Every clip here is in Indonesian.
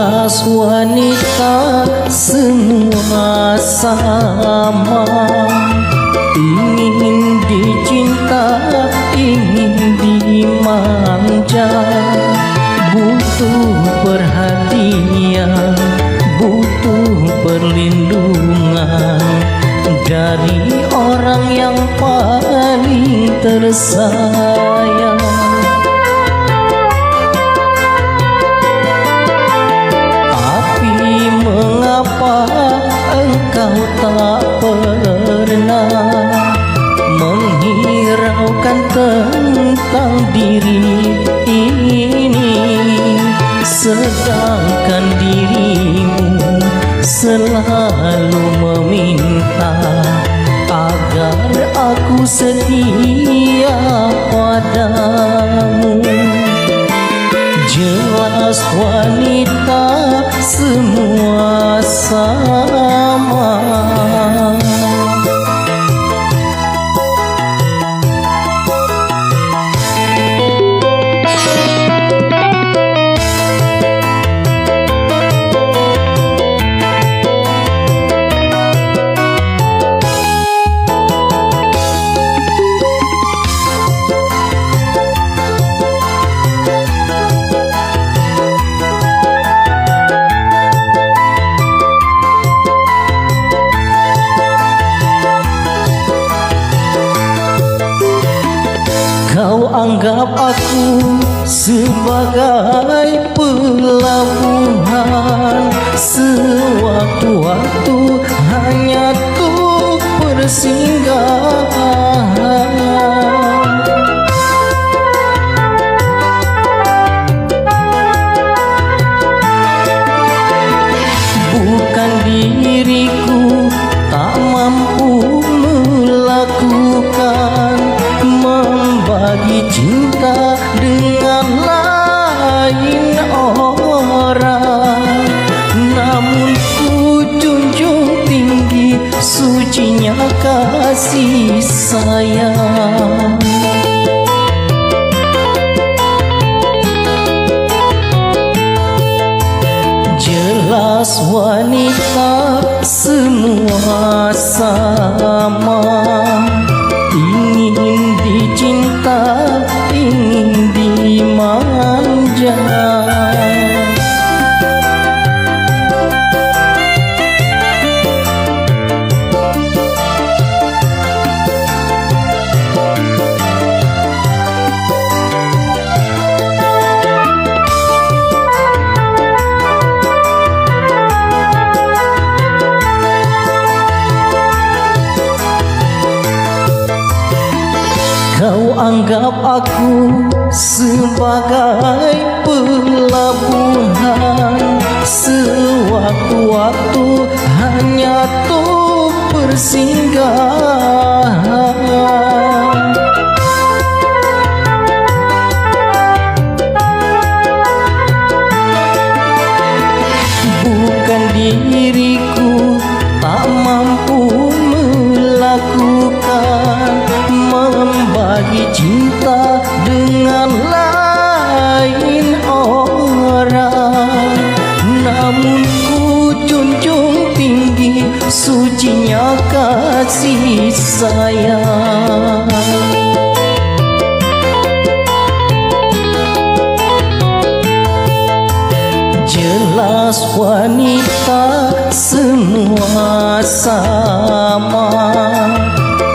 Jelas wanita semua sama. Ingin dicinta, ingin dimanja. Butuh perhatian, butuh perlindungan Dari orang yang paling tersayang tentang diri ini. Sedangkan dirimu selalu meminta Agar aku setia padamu. Jelas wanita semua anggap aku sebagai pelabuhan. Sewaktu-waktu hanya tuh persinggahan kasih sayang. Jelas wanita semua sama. Ingin dicinta, ingin Kau anggap aku sebagai pelabuhan. Sewaktu-waktu hanya tuh persinggahan Membagi cinta dengan lain orang Namun ku junjung tinggi sucinya kasih sayang Jelas wanita semua sama.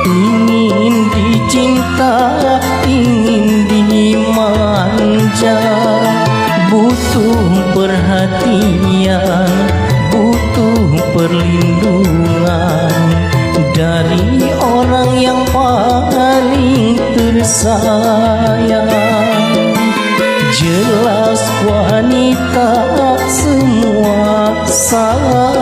Ingin dicintai dicinta, ingin dimanja. Butuh perhatian, butuh perlindungan Dari orang yang paling tersayang. Jelas wanita semua sama